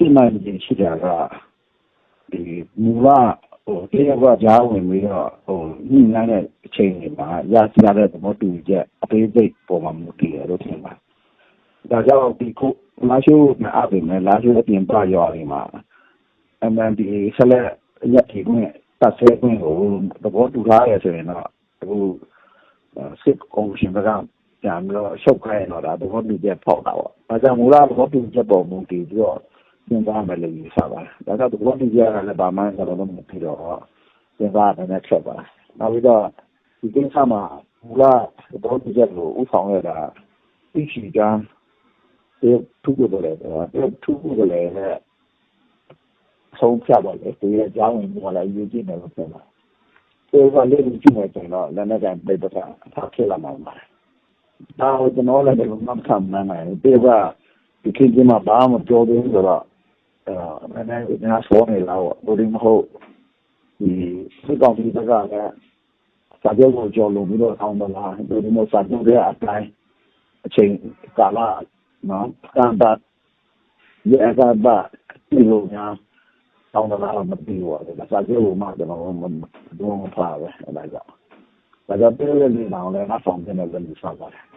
ဖြစ်နိုင်ခြေရှိတာကဒီမူလဟိုတရားကကြားဝင်ပြီးတော့ဟိုညှိနှိုင်းတဲ့အချိန်တွေမှာရရှိရတဲ့သဘောတူညီချက်အသေးစိတ်ပေါ်မှာမူတည်ရလို့ထင်ပါဒါကြောင့်ဒီခုလာရှိုးမအပ်ပြီမဲ့လာရှိုးအပြင်ပရွာတွေမှာ MNDA ဆက်လက်ရည်တည်ခွင့်တပ်ဆဲခွင့်ကိုသဘောတူထားရဆိုရင်တော့အခုစစ်ကော်မရှင်ကပြန်ပြီးတော့ရှုပ်ခိုင်းတော့ဒါသဘောတူချက်ဖောက်တာပေါ့။ဒါကြောင့်မူလသဘောတူချက်ပေါ်မူတည်ပြီးတော့ စဉ်းစားမယ်လို့ယူဆပါတယ်။ဒါကြောင့်သဘောတူချက်ကလည်းဘာမှကျွန်တော်တို့မဖြစ်တော့စဉ်းစားရတဲ့ချက်ပါ။နောက်ပြီးတော့ဒီကိစ္စမှာမူလသဘောတူချက်ကိုဥဆောင်ရတာသိရှိကြတဲ့သူ့ကိုယ်လည်းတော့သူ့ကိုယ်လည်းဆုံးဖြတ်ပါလေသူရဲ့ကြောင်းဝင်ပေါ်လာယူကြည့်တယ်လို့ပြောတာသူကလည်းကြည့်နေတယ်တော့လည်းလည်းပြိပတာထားဖြစ်လာမှာပါဒါကိုကျွန်တော်လည်းမမှတ်မှန်းနိုင်ဘူးပြေကဒီခေတ်ကမှဘာမှပြောသေးဘူးဆိုတော့အဲ နည်းနည်းညာဆောနေလာတော့ဘယ်လိုမဟုတ်ဒီစိတ်ကောင်းဒီတကလည်းစာချုပ်ကိုကြော်လို့ပြီးတော့ဆောင်းတော့လားဒီလိုမျိုးစာချုပ်တွေအတိုင်းအချိန်ကာလနော်ကံတာရဲ့ကဘာဒီလိုများဆောင်းတော့လားမပြီးဘူးလေစာချုပ်ကိုမှကျွန်တော်တို့မဖားပဲအဲဒါကြောင့်ဒါကြောင့်ပြည်လေလေးတောင်လည်းငါဆောင်တဲ့လည်းလုပ်ဆောင်ပါတယ်